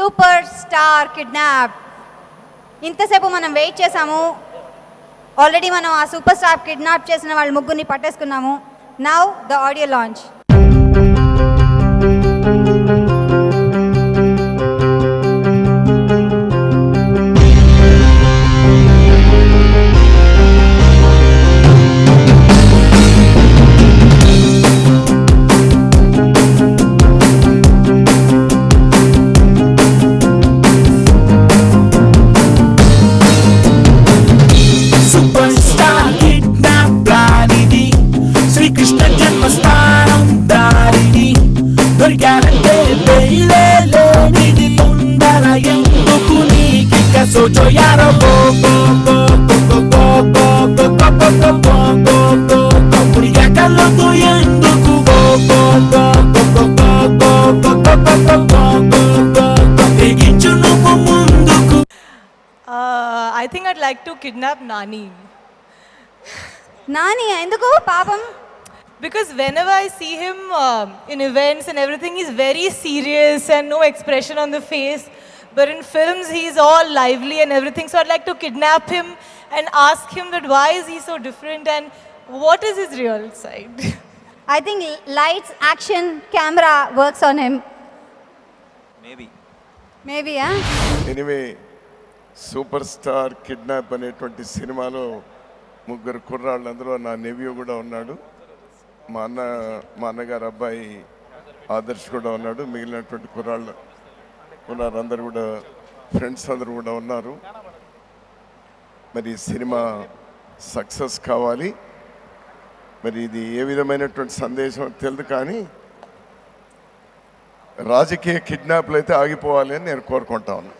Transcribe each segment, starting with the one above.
Super star kidnap ఇంతసేపు మనం wait చేసాము ఆల్రెడీ మనం ఆ సూపర్ స్టార్ కిడ్నాప్ చేసిన వాళ్ళ ముగ్గురిని పట్టేసుకున్నాము. Now the audio launch Uh, I think I'd like to kidnap Nani. Nani ఎందుకు పాపం Because whenever I see him um in events and everything, he's very serious and no expression on the face. But in films, he's all lively and everything. So I'd like to kidnap him and ask him that why is he so different and what is his real side. I think lights action camera works on him maybe maybe anyway superstar kidnap అనేటువంటి సినిమాలో ముగ్గురు కుర్రాళ్ళు అందులో నా nephew కూడా ఉన్నాడు. మా అన్న మా అన్నగారు అబ్బాయి ఆదర్శ్ కూడా ఉన్నాడు. మిగిలినటువంటి కుర్రాళ్ళు ఉన్నారు. అందరు కూడా ఫ్రెండ్స్ అందరూ కూడా ఉన్నారు. మరి సినిమా సక్సెస్ కావాలి. మరి ఇది ఏ విధమైనటువంటి సందేశం తెలియదు కానీ రాజకీయ కిడ్నాప్లు అయితే ఆగిపోవాలి అని నేను కోరుకుంటా ఉన్నాను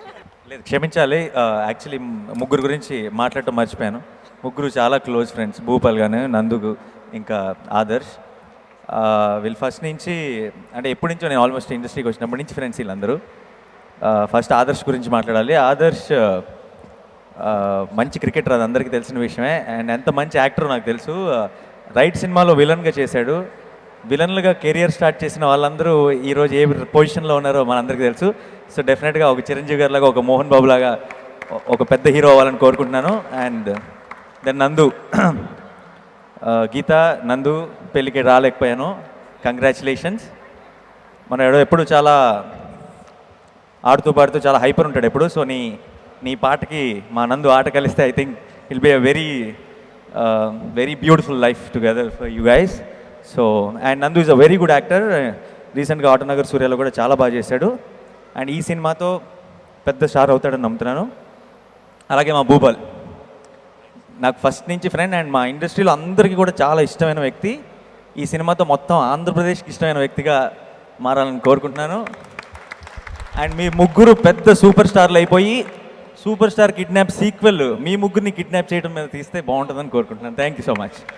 లేదు క్షమించాలి. యాక్చువల్లీ ముగ్గురు గురించి మాట్లాడటం మర్చిపోయాను. ముగ్గురు చాలా క్లోజ్ ఫ్రెండ్స్ భూపాల్ గాను నందుకు ఇంకా ఆదర్శ్. వీళ్ళు ఫస్ట్ నుంచి అంటే ఎప్పటి నుంచో నేను ఆల్మోస్ట్ ఇండస్ట్రీకి వచ్చినప్పటి నుంచి ఫ్రెండ్స్ వీళ్ళందరూ. ఫస్ట్ ఆదర్శ్ గురించి మాట్లాడాలి. ఆదర్శ్ మంచి క్రికెటర్ అది అందరికీ తెలిసిన విషయమే. అండ్ ఎంత మంచి యాక్టర్ నాకు తెలుసు. రైట్ సినిమాలో విలన్గా చేశాడు. విలన్లుగా కెరియర్ స్టార్ట్ చేసిన వాళ్ళందరూ ఈరోజు ఏ పొజిషన్లో ఉన్నారో మనందరికీ తెలుసు. సో డెఫినెట్గా ఒక చిరంజీవి గారి లాగా ఒక మోహన్ బాబు లాగా ఒక పెద్ద హీరో అవ్వాలని కోరుకుంటున్నాను. అండ్ దెన్ నందు. గీత నందు పెళ్ళికి రాలేకపోయాను. కంగ్రాచులేషన్స్. మన ఎడో ఎప్పుడు చాలా ఆడుతూ పాడుతూ చాలా హైపర్ ఉంటాడు ఎప్పుడు. సో నీ నీ పాటకి మా నందు ఆట కలిస్తే I think will be a very very beautiful life together for you guys so and Nandu is a very good actor రీసెంట్గా ఆటనగర్ సూర్యలో కూడా చాలా బాగా చేశాడు. అండ్ ఈ సినిమాతో పెద్ద స్టార్ అవుతాడని నమ్ముతున్నాను. అలాగే మా భూపాల్. నాకు ఫస్ట్ నుంచి ఫ్రెండ్ అండ్ మా ఇండస్ట్రీలో అందరికీ కూడా చాలా ఇష్టమైన వ్యక్తి. ఈ సినిమాతో మొత్తం ఆంధ్రప్రదేశ్కి ఇష్టమైన వ్యక్తిగా మారాలని కోరుకుంటున్నాను. అండ్ మీ ముగ్గురు పెద్ద సూపర్ స్టార్లు అయిపోయి సూపర్ స్టార్ కిడ్నాప్ సీక్వెల్ మీ ముగ్గురిని కిడ్నాప్ చేయడం మీద తీస్తే బాగుంటుందని కోరుకుంటున్నాను. Thank you so much